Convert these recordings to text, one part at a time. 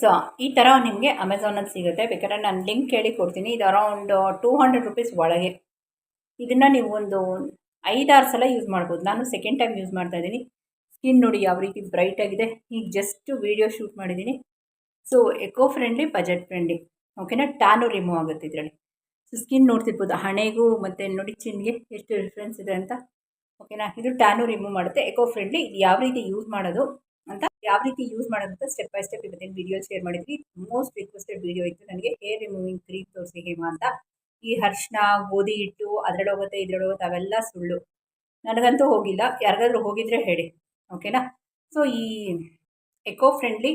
Friends ಈ ಥರ ನಿಮಗೆ ಅಮೆಝಾನಲ್ಲಿ ಸಿಗುತ್ತೆ. ಬೇಕಾದ್ರೆ ನಾನು ಲಿಂಕ್ ಹೇಳಿ ಕೊಡ್ತೀನಿ. ಇದು ಅರೌಂಡ್ ಟೂ ಹಂಡ್ರೆಡ್ ರುಪೀಸ್ ಒಳಗೆ. ಇದನ್ನು ನೀವು ಒಂದು ಐದಾರು ಸಲ ಯೂಸ್ ಮಾಡ್ಬೋದು. ನಾನು ಸೆಕೆಂಡ್ ಟೈಮ್ ಯೂಸ್ ಮಾಡ್ತಾ ಇದ್ದೀನಿ. ಸ್ಕಿನ್ ನೋಡಿ ಯಾವ ರೀತಿ ಬ್ರೈಟ್ ಆಗಿದೆ. ಈಗ ಜಸ್ಟ್ ವೀಡಿಯೋ ಶೂಟ್ ಮಾಡಿದ್ದೀನಿ. So eco friendly budget friendly ಓಕೆನಾ ಟ್ಯಾನು ರಿಮೂವ್ ಆಗುತ್ತೆ ಇದರಲ್ಲಿ. ಸೊ ಸ್ಕಿನ್ ನೋಡ್ತಿರ್ಬೋದು. ಹಣೆಗೂ ಮತ್ತು ನೋಡಿ ಚಿನ್ಗೆ ಎಷ್ಟು ಡಿಫ್ರೆನ್ಸ್ ಇದೆ ಅಂತ. ಓಕೆನಾ ಇದು ಟ್ಯಾನು ರಿಮೂವ್ ಮಾಡುತ್ತೆ. ಎಕೋ ಫ್ರೆಂಡ್ಲಿ ಇದು ಯಾವ ರೀತಿ ಯೂಸ್ ಮಾಡೋದು? ಯಾವ ರೀತಿ ಯೂಸ್ ಮಾಡೋದು ಅಂತ ಸ್ಟೆಪ್ ಬೈ ಸ್ಟೆಪ್ ಇವತ್ತಿನ ವಿಡಿಯೋ ಶೇರ್ ಮಾಡಿದ್ವಿ. ಮೋಸ್ಟ್ ರಿಕ್ವೆಸ್ಟೆಡ್ ವಿಡಿಯೋ ಇತ್ತು. ನನಗೆ ಹೇರ್ ರಿಮೂವಿಂಗ್ ಕ್ರೀಮ್ ತೋರಿಸಿ ಹೇಮ ಅಂತ. ಈ ಅರ್ಶಿನ ಗೋಧಿ ಹಿಟ್ಟು ಇದ್ರಲ್ಲಿ ಹೋಗುತ್ತೆ ಅವೆಲ್ಲ ಸುಳ್ಳು. ನನಗಂತೂ ಹೋಗಿಲ್ಲ. ಯಾರಿಗಾದ್ರೂ ಹೋಗಿದ್ರೆ ಹೇಳಿ. ಓಕೆನಾ ಸೊ ಈ eco friendly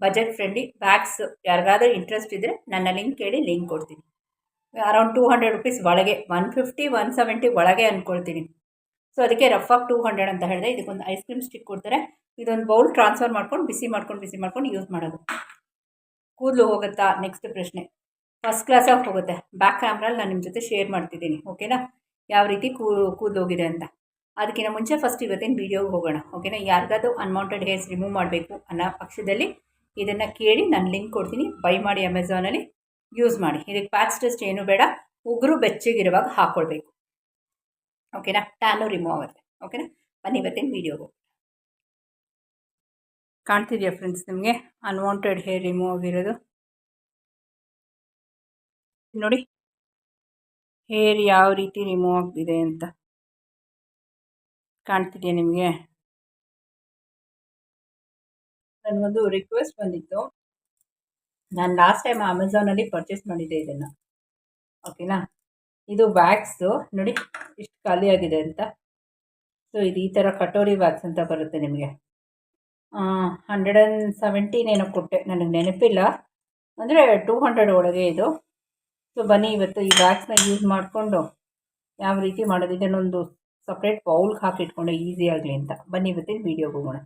budget friendly bags ಯಾರಿಗಾದ್ರೂ ಇಂಟ್ರೆಸ್ಟ್ ಇದ್ದರೆ ನನ್ನ ಲಿಂಕ್ ಕೇಳಿ ಲಿಂಕ್ ಕೊಡ್ತೀನಿ. ಅರೌಂಡ್ ಟೂ ಹಂಡ್ರೆಡ್ ರುಪೀಸ್ ಒಳಗೆ ಒನ್ ಫಿಫ್ಟಿ ಒನ್ ಸೆವೆಂಟಿ ಒಳಗೆ ಅಂದ್ಕೊಳ್ತೀನಿ ಸೊ ಅದಕ್ಕೆ ರಫ್ ಆಗಿ ಟೂ ಹಂಡ್ರೆಡ್ ಅಂತ ಹೇಳಿದೆ ಇದಕ್ಕೊಂದು ಐಸ್ ಕ್ರೀಮ್ ಸ್ಟಿಕ್ ಕೊಡ್ತಾರೆ. ಇದೊಂದು ಬೌಲ್ ಟ್ರಾನ್ಸ್ಫರ್ ಮಾಡ್ಕೊಂಡು ಬಿಸಿ ಮಾಡ್ಕೊಂಡು ಬಿಸಿ ಮಾಡ್ಕೊಂಡು ಯೂಸ್ ಮಾಡೋದು. ಕೂದಲು ಹೋಗುತ್ತಾ? ನೆಕ್ಸ್ಟ್ ಪ್ರಶ್ನೆ. ಫಸ್ಟ್ ಕ್ಲಾಸಾಗಿ ಹೋಗುತ್ತೆ? ಬ್ಯಾಕ್ ಕ್ಯಾಮ್ರಲ್ಲಿ ನಾನು ನಿಮ್ಮ ಜೊತೆ ಶೇರ್ ಮಾಡ್ತಿದ್ದೀನಿ ಓಕೆನಾ ಯಾವ ರೀತಿ ಕೂದಲು ಹೋಗಿದೆ ಅಂತ. ಅದಕ್ಕಿಂತ ಮುಂಚೆ ಫಸ್ಟ್ ಇವತ್ತಿನ ವೀಡಿಯೋಗೆ ಹೋಗೋಣ ಓಕೆನಾ ಯಾರಿಗಾದ್ರೂ ಅನ್ವಾಂಟೆಡ್ ಹೇರ್ಸ್ ರಿಮೂವ್ ಮಾಡಬೇಕು ಅನ್ನೋ ಪಕ್ಷದಲ್ಲಿ ಇದನ್ನು ಕೇಳಿ ನಾನು ಲಿಂಕ್ ಕೊಡ್ತೀನಿ. ಬೈ ಮಾಡಿ ಅಮೆಝಾನಲ್ಲಿ ಯೂಸ್ ಮಾಡಿ. ಇದಕ್ಕೆ ಪ್ಯಾಚ್ ಟೆಸ್ಟ್ ಏನು ಬೇಡ. ಉಗುರು ಬೆಚ್ಚಗಿರುವಾಗ ಹಾಕ್ಕೊಳ್ಬೇಕು ಓಕೆನಾ ಟ್ಯಾನು ರಿಮೂವ್ ಆಗುತ್ತೆ. ಓಕೆನಾ ಬನ್ನಿ ಇವತ್ತಿನ ವೀಡಿಯೋಗೆ ಕಾಣ್ತಿದೆಯಾ ಫ್ರೆಂಡ್ಸ್ ನಿಮಗೆ? ಅನ್ವಾಂಟೆಡ್ ಹೇರ್ ರಿಮೂವ್ ಆಗಿರೋದು. ನೋಡಿ. ಹೇರ್ ಯಾವ ರೀತಿ ರಿಮೂವ್ ಆಗಿದೆ ಅಂತ. ಕಾಣ್ತಿದೆಯಾ ನಿಮಗೆ? ನನಗೊಂದು ರಿಕ್ವೆಸ್ಟ್ ಬಂದಿತ್ತು. ನಾನು ಲಾಸ್ಟ್ ಟೈಮ್ ಅಮೆಝಾನಲ್ಲಿ ಪರ್ಚೇಸ್ ಮಾಡಿದ್ದೆ ಇದನ್ನು. ಓಕೆನಾ ಇದು ವ್ಯಾಕ್ಸು ನೋಡಿ, ಇಷ್ಟು ಖಾಲಿಯಾಗಿದೆ ಅಂತ. ಸೊ ಇದು ಈ ಥರ ಕಟೋರಿ ವ್ಯಾಕ್ಸ್ ಅಂತ ಬರುತ್ತೆ ನಿಮಗೆ. ಹಂಡ್ರೆಡ್ ಆ್ಯಂಡ್ ಸೆವೆಂಟೀನ್ ಏನೋ ಕೊಟ್ಟೆ. ನನಗೆ ನೆನಪಿಲ್ಲ. ಅಂದರೆ ಟೂ ಹಂಡ್ರೆಡ್ ಒಳಗೆ ಇದು. ಸೊ ಬನ್ನಿ ಇವತ್ತು ಈ ವ್ಯಾಕ್ಸ್ನ ಯೂಸ್ ಮಾಡಿಕೊಂಡು ಯಾವ ರೀತಿ ಮಾಡೋದು. ಇದನ್ನೊಂದು ಸಪ್ರೇಟ್ ಬೌಲ್ಗೆ ಹಾಕಿಟ್ಕೊಂಡು ಈಸಿ ಆಗಲಿ ಅಂತ. ಬನ್ನಿ ಇವತ್ತಿನ ವೀಡಿಯೋಗೆ ಹೋಗೋಣ.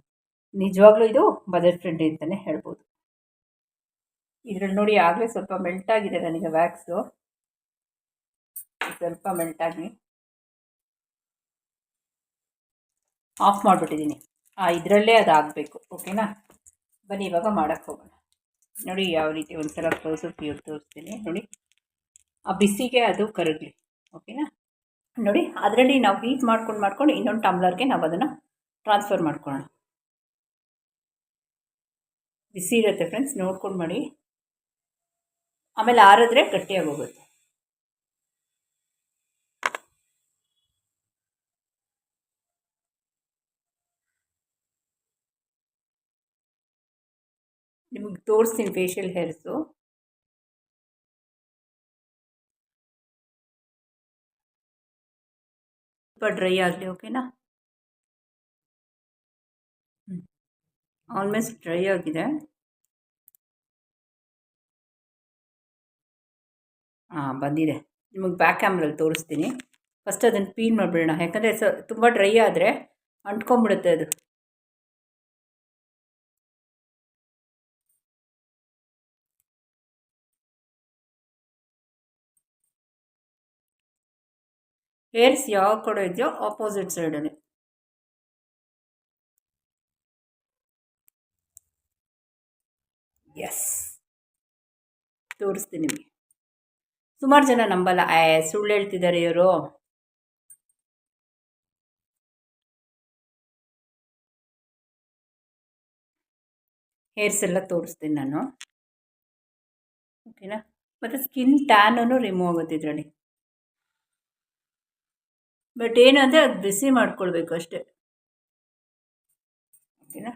ನಿಜವಾಗ್ಲೂ ಇದು ಬಜೆಟ್ ಫ್ರೆಂಡ್ ಅಂತಲೇ ಹೇಳ್ಬೋದು. ಇದರಲ್ಲಿ ನೋಡಿ ಆಗಲೇ ಸ್ವಲ್ಪ ಮೆಲ್ಟ್ ಆಗಿದೆ ನನಗೆ ವ್ಯಾಕ್ಸು ಸ್ವಲ್ಪ ಆಗಿ ಆಫ್ ಮಾಡಿಬಿಟ್ಟಿದ್ದೀನಿ. ಆ, ಇದರಲ್ಲೇ ಅದು ಆಗಬೇಕು ಓಕೆನಾ? ಬನ್ನಿ, ಇವಾಗ ಮಾಡೋಕ್ಕೆ ಹೋಗೋಣ. ನೋಡಿ, ಯಾವ ರೀತಿ ಒಂದು ಸಲ ಕ್ಲೋಸು ಪ್ಯೂರ್ ತೋರಿಸ್ತೀನಿ. ನೋಡಿ, ಆ ಬಿಸಿಗೆ ಅದು ಕರಗಲಿ, ಓಕೆನಾ? ನೋಡಿ, ಅದರಲ್ಲಿ ನಾವು ಹೀಟ್ ಮಾಡ್ಕೊಂಡು ಮಾಡ್ಕೊಂಡು ಇನ್ನೊಂದು ಟಂಬ್ಲರ್ಗೆ ನಾವು ಅದನ್ನು ಟ್ರಾನ್ಸ್ಫರ್ ಮಾಡ್ಕೊಳ್ಳೋಣ. ಬಿಸಿ ಇರುತ್ತೆ ಫ್ರೆಂಡ್ಸ್ ನೋಡ್ಕೊಂಡು ಮಾಡಿ. ಆಮೇಲೆ ಆರಿದ್ರೆ ಗಟ್ಟಿಯಾಗಿ ಹೋಗುತ್ತೆ. ನಿಮಗೆ ತೋರಿಸ್ತೀನಿ ಫೇಶಿಯಲ್ ಹೇರ್ಸು ಸ್ವಲ್ಪ ಡ್ರೈ ಆಗಲಿ ಓಕೆನಾ ಆಲ್ಮೋಸ್ಟ್ ಡ್ರೈ ಆಗಿದೆ. ಹಾಂ, ಬಂದಿದೆ. ನಿಮಗೆ ಬ್ಯಾಕ್ ಕ್ಯಾಮ್ರಲ್ಲಿ ತೋರಿಸ್ತೀನಿ. ಫಸ್ಟ್ ಅದನ್ನು ಪೀನ್ ಮಾಡಿಬಿಡೋಣ. ಯಾಕಂದರೆ ಸ, ತುಂಬ ಡ್ರೈ ಆದರೆ ಅಂಟ್ಕೊಂಬಿಡುತ್ತೆ ಅದು. ಹೇರ್ಸ್ ಯಾವ ಕಡೆ ಇದೆಯೋ ಆಪೋಸಿಟ್ ಸೈಡಲ್ಲಿ ಎಸ್ ತೋರಿಸ್ತೀನಿ ನಿಮಗೆ. ಸುಮಾರು ಜನ ನಂಬಲ್ಲ. ಆಯ್ ಸುಳ್ಳು ಹೇಳ್ತಿದ್ದಾರೆ ಇವರು. ಹೇರ್ಸ್ ಎಲ್ಲ ತೋರಿಸ್ತೀನಿ ನಾನು. ಓಕೆನಾ ಮತ್ತು ಸ್ಕಿನ್ ಟ್ಯಾನೂ ರಿಮೂವ್ ಆಗುತ್ತೆ ಇದರಲ್ಲಿ. ಬಟ್ ಏನಂದರೆ ಅದು ಬಿಸಿ ಮಾಡ್ಕೊಳ್ಬೇಕು ಅಷ್ಟೇ. ಓಕೆನಾ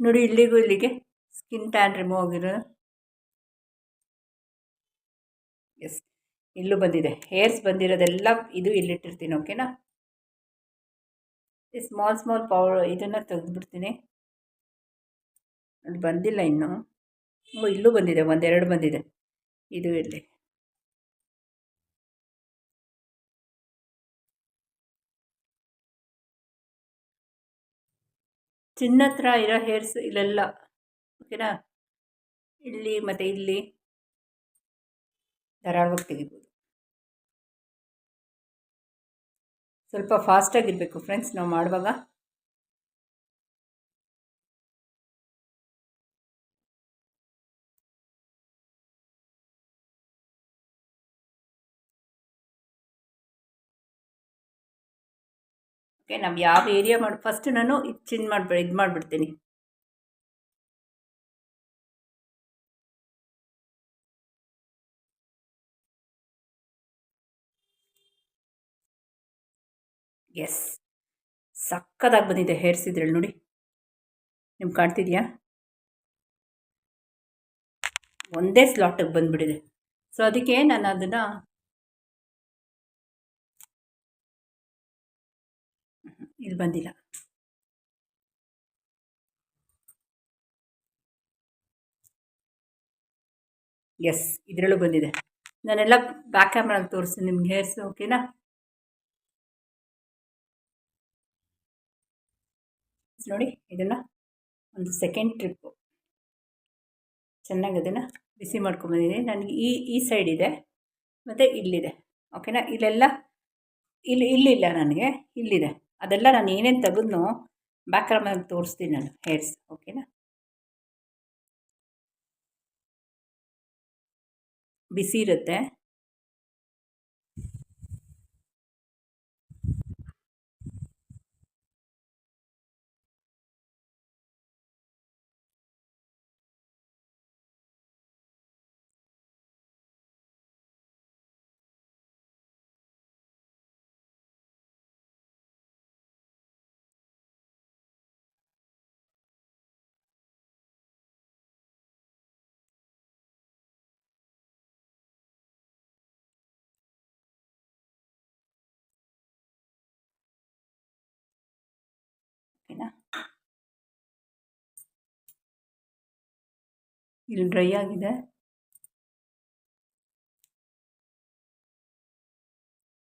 ನೋಡಿ ಇಲ್ಲಿಗೂ ಇಲ್ಲಿಗೆ ಸ್ಕಿನ್ ಟ್ಯಾನ್ ರಿಮೂವ್ ಆಗಿರೋ ಎಸ್ ಇಲ್ಲೂ ಬಂದಿದೆ. ಹೇರ್ಸ್ ಬಂದಿರೋದೆಲ್ಲ ಇದು ಇಲ್ಲಿಟ್ಟಿರ್ತೀನಿ ಓಕೆನಾ ಸ್ಮಾಲ್ ಸ್ಮಾಲ್ ಪೌಡ್ ಇದನ್ನು ತೆಗೆದುಬಿಡ್ತೀನಿ. ಅದು ಬಂದಿಲ್ಲ ಇನ್ನೂ. ಇಲ್ಲೂ ಬಂದಿದೆ, ಒಂದೆರಡು ಬಂದಿದೆ. ಇದು ಇರಲಿ ಚಿನ್ನ ಹತ್ರ ಇರೋ ಹೇರ್ಸ್ ಇಲ್ಲೆಲ್ಲ ಓಕೆನಾ ಇಲ್ಲಿ ಮತ್ತು ಇಲ್ಲಿ. ಧಾರಾಳವಾಗಿ ತೆಗಿಬೋದು. ಸ್ವಲ್ಪ ಫಾಸ್ಟಾಗಿರಬೇಕು ಫ್ರೆಂಡ್ಸ್ ನಾವು ಮಾಡುವಾಗ. ಓಕೆ ನಾವು ಯಾವ ಏರಿಯಾ ಮಾಡಿ ಫಸ್ಟ್ ನಾನು ಇದು ಚಿನ್ ಮಾಡಿ ಇದು ಮಾಡಿಬಿಡ್ತೀನಿ. ಎಸ್ ಸಕ್ಕದಾಗಿ ಬಂದಿದೆ ಹೇರ್ಸ್ ಇದ್ರಲ್ಲಿ ನೋಡಿ. ನಿಮ್ಗೆ ಕಾಣ್ತಿದೆಯಾ? ಒಂದೇ ಸ್ಲಾಟಿಗೆ ಬಂದುಬಿಟ್ಟಿದೆ ಸೊ ಅದಕ್ಕೆ ನಾನು ಅದನ್ನು ಇಲ್ಲಿ ಬಂದಿಲ್ಲ. ಎಸ್ ಇದರಲ್ಲೂ ಬಂದಿದೆ. ನಾನೆಲ್ಲ ಬ್ಯಾಕ್ ಕ್ಯಾಮ್ರಲ್ಲಿ ತೋರಿಸ್ತೀನಿ, ನಿಮ್ಗೆ ಹೇರ್ಸ್ ಓಕೆನಾ ನೋಡಿ, ಇದನ್ನು ಒಂದು ಸೆಕೆಂಡ್ ಟ್ರಿಪ್ಪು ಚೆನ್ನಾಗಿ ಅದನ್ನು ಬಿಸಿ ಮಾಡ್ಕೊಂಬಂದಿದ್ದೀನಿ ನನಗೆ ಈ ಈ ಸೈಡ್ ಇದೆ, ಮತ್ತು ಇಲ್ಲಿದೆ ಓಕೆನಾ ಇಲ್ಲೆಲ್ಲ, ಇಲ್ಲಿ, ಇಲ್ಲಿಲ್ಲ ನನಗೆ, ಇಲ್ಲಿದೆ. ಅದೆಲ್ಲ ನಾನು ಏನೇನು ತೆಗೆದ್ನೋ ಬ್ಯಾಕ್ ಕ್ಯಾಮ್ರಲ್ಲಿ ತೋರಿಸ್ತೀನಿ ನಾನು. ಹೇರ್ಸ್ ಓಕೆನಾ ಬಿಸಿ ಇರುತ್ತೆ. ಇಲ್ಲಿ ಡ್ರೈ ಆಗಿದೆ.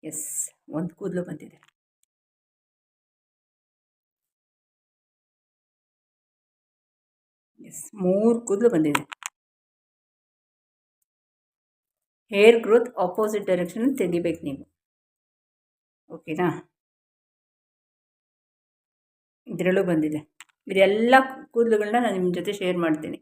ಎಸ್ ಒಂದು ಕೂದಲು ಬಂದಿದೆ. ಎಸ್ ಮೂರು ಕೂದಲು ಬಂದಿದೆ. ಹೇರ್ ಗ್ರೋತ್ ಆಪೋಸಿಟ್ ಡೈರೆಕ್ಷನ್ ತೆಗಿಬೇಕು ನೀವು. ಓಕೆನಾ ಇದರಲ್ಲೂ ಬಂದಿದೆ. ಇದೆಲ್ಲ ಕೂದಲುಗಳನ್ನ ನಾನು ನಿಮ್ಮ ಜೊತೆ ಶೇರ್ ಮಾಡ್ತೀನಿ.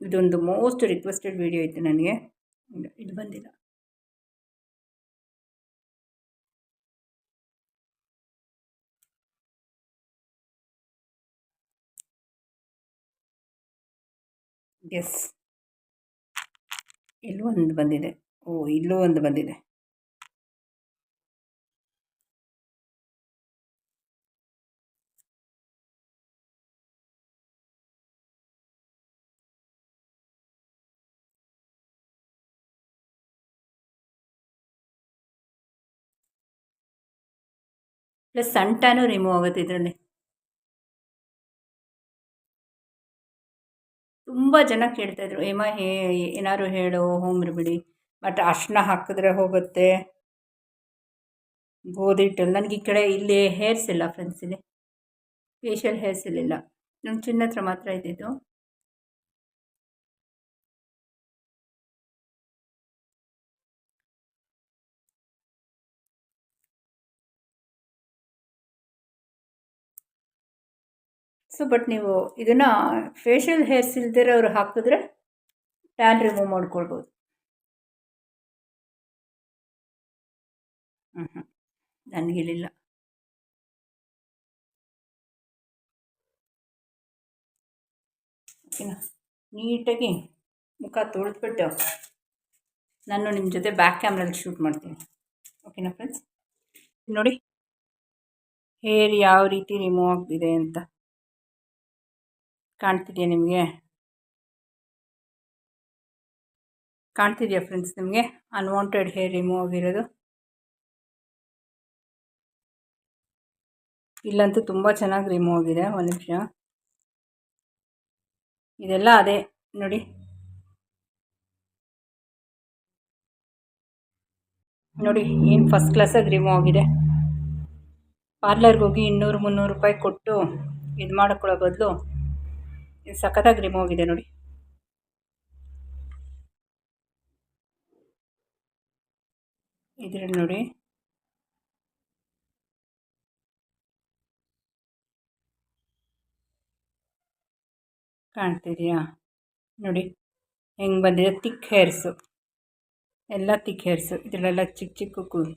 ಇದೊಂದು ಮೋಸ್ಟ್ ರಿಕ್ವೆಸ್ಟೆಡ್ ವಿಡಿಯೋ ಇತ್ತು ನನಗೆ. ಇದು ಬಂದಿಲ್ಲ. ಎಸ್ ಇಲ್ಲೂ ಒಂದು ಬಂದಿದೆ. ಓ, ಇಲ್ಲೂ ಒಂದು ಬಂದಿದೆ. ಪ್ಲಸ್ ಸಂಟಾನು ರಿಮೂವ್ ಆಗುತ್ತೆ ಇದರಲ್ಲಿ. ತುಂಬ ಜನ ಕೇಳ್ತಾ ಕೇಳ್ತಾಯಿದ್ರು ಏಮ ಹೇ, ಏನಾದ್ರು ಹೇಳು, ಹೋಮ್ ರೆಮಿಡಿ ಬಟ್ ಅರ್ಶಿನ ಹಾಕಿದ್ರೆ ಹೋಗುತ್ತೆ. ಗೋಧಿ ಹಿಟ್ಟಲ್ಲಿ, ನನಗೆ ಈ ಕಡೆ ಇಲ್ಲಿ ಹೇರ್ಸ್ ಇಲ್ಲ ಫ್ರೆಂಡ್ಸ್ ಇಲ್ಲಿ. ಫೇಶಿಯಲ್ ಹೇರ್ಸ್ ಇಲ್ಲ ನಮ್ಮ ಚಿನ್ನ ಹತ್ರ ಮಾತ್ರ ಇದ್ದಿದ್ದು ಸೊ ಬಟ್ ನೀವು ಇದನ್ನು ಫೇಶಿಯಲ್ ಹೇರ್ಸ್ ಅವ್ರು ಹಾಕಿದ್ರೆ ಟ್ಯಾನ್ ರಿಮೂವ್ ಮಾಡ್ಕೊಳ್ಬೋದು. ಹ್ಞೂ ಹ್ಞೂ ನನಗಿಲ್ಲ ಓಕೆನಾ? ನೀಟಾಗಿ ಮುಖ ತೊಳೆದ್ಬಿಟ್ಟು ನಾನು ನಿಮ್ಮ ಜೊತೆ ಬ್ಯಾಕ್ ಕ್ಯಾಮ್ರಲ್ಲಿ ಶೂಟ್ ಮಾಡ್ತೀನಿ. ಓಕೆನಾ ಫ್ರೆಂಡ್ಸ್ ನೋಡಿ ಹೇರ್ ಯಾವ ರೀತಿ ರಿಮೂವ್ ಆಗ್ತಿದೆ ಅಂತ. ಕಾಣ್ತಿದೆಯಾ ನಿಮಗೆ? ಕಾಣ್ತಿದೆಯಾ ಫ್ರೆಂಡ್ಸ್ ನಿಮಗೆ? ಅನ್ವಾಂಟೆಡ್ ಹೇರ್ ರಿಮೂವ್ ಆಗಿರೋದು? ಇಲ್ಲಂತೂ ತುಂಬ ಚೆನ್ನಾಗಿ ರಿಮೂವ್ ಆಗಿದೆ, ಒಂದು ನಿಮಿಷ. ಇದೆಲ್ಲ ಅದೇ, ನೋಡಿ. ನೋಡಿ, ಏನು ಫಸ್ಟ್ ಕ್ಲಾಸಾಗಿ ರಿಮೂವ್ ಆಗಿದೆ. ಪಾರ್ಲರ್ಗೆ ಹೋಗಿ ಇನ್ನೂರು ಮುನ್ನೂರು ರೂಪಾಯಿ ಕೊಟ್ಟು ಇದು ಮಾಡ್ಕೊಳ್ಳೋ ಬದಲು ಇದು ಸಖತ್ತಾಗಿ ರಿಮೂವ್ ಇದೆ ನೋಡಿ. ಇದರಲ್ಲಿ ನೋಡಿ. ಕಾಣ್ತಿದೆಯಾ? ನೋಡಿ, ಹೆಂಗ್ ಬಂದಿದೆ? ತಿಕ್ ಹೇರ್ಸು ಎಲ್ಲ ತಿಕ್ ಹೇರ್ಸು ಇದರಲ್ಲೆಲ್ಲ ಚಿಕ್ಕ ಚಿಕ್ಕ ಕೂದಲು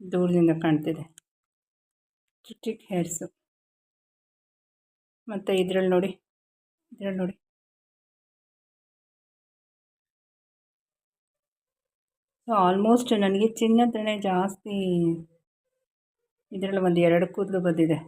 ದೂರದಿಂದ ಕಾಣ್ತಿದೆ. ಚಿಕ್ಕ ಹೇರ್ಸು ಮತ್ತು ಇದ್ರಲ್ಲಿ ನೋಡಿ ಇದ್ರಲ್ಲಿ ನೋಡಿ. ಸೊ ಆಲ್ಮೋಸ್ಟ್ ನನಗೆ ಚಿನ್ನದ್ರೇ ಜಾಸ್ತಿ, ಇದರಲ್ಲಿ ಒಂದು ಎರಡು ಕೂದಲು ಬಂದಿದೆ.